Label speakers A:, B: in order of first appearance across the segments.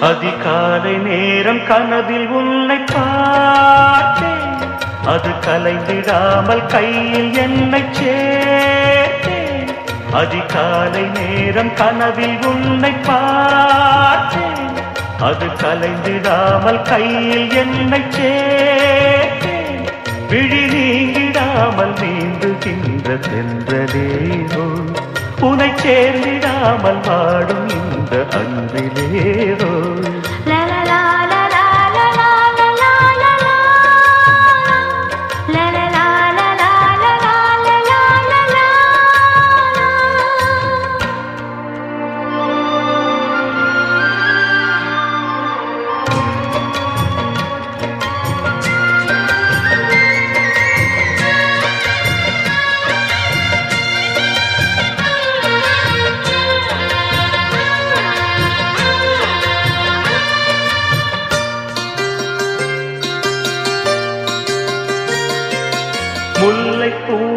A: அதிகாலை நேரம் கனவில் உன்னை பார்த்தேன். அது கலைந்திடாமல் கையில் என்னை சேர்த்தேன். அதிகாலை நேரம் கனவில் உன்னை பார்த்தேன். அது கலைந்திடாமல் கையில் என்னை சேர்த்தேன். விழி நீங்கிடாமல் நீந்துகின்ற சென்றதேவோ உனை சேர்ந்திடாமல் வாடும் இந்த அன்பிலேரோ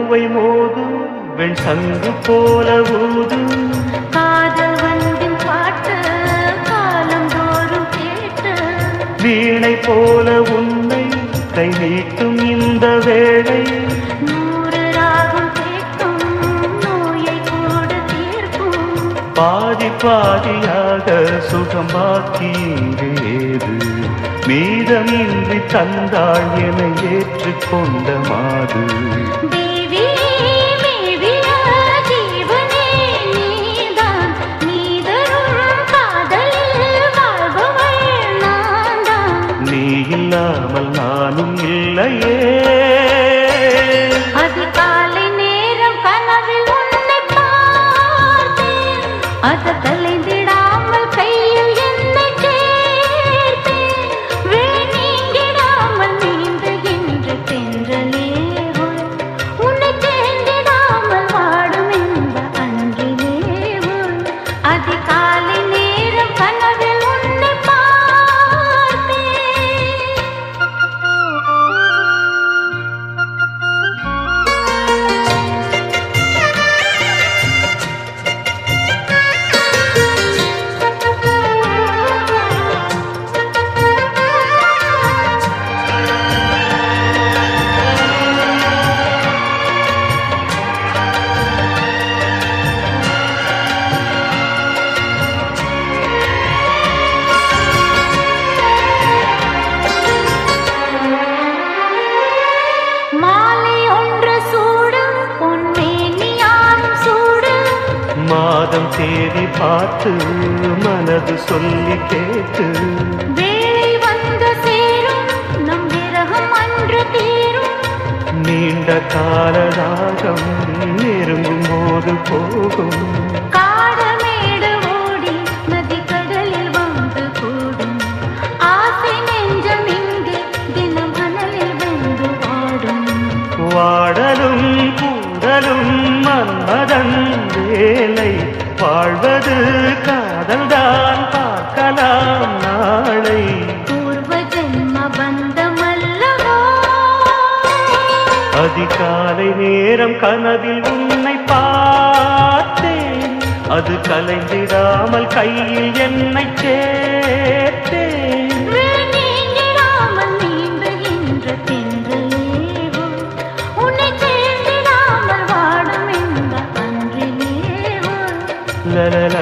A: பூவை மோதும் வெண் சங்கு போல ஊதும்
B: காதல் வந்தின் பாட்டு காலம் தோறும் கேட்டு.
A: வீணை போல உன்னை கை நீட்டும் இந்த வேளை.
B: நூறு ராகம் கேட்கும் நோயை கூட தீர்க்கும்.
A: பாதி பாதியாக சுகமாக்கி இங்கு ஏது மீதமின்றி தந்தாள் என ஏற்றுக்கொண்ட மாது.
B: అత
A: மாதம் தேதி பார்த்து மனது சொல்லி கேட்டு.
B: வேலை வந்து சேரும் நம் விரகம் அன்று தீரும்.
A: நீண்ட காலராகம் நெருங்கும் போது போகும். காதல்தான் பார்க்கலாம் நாளை.
B: பூர்வ ஜென்ம பந்தமல்லவா
A: அதிகாலை நேரம் கனவில் உன்னை பார்த்தேன். அது கலைந்திடாமல் கையில் என்னை சேர்த்தேன் la la la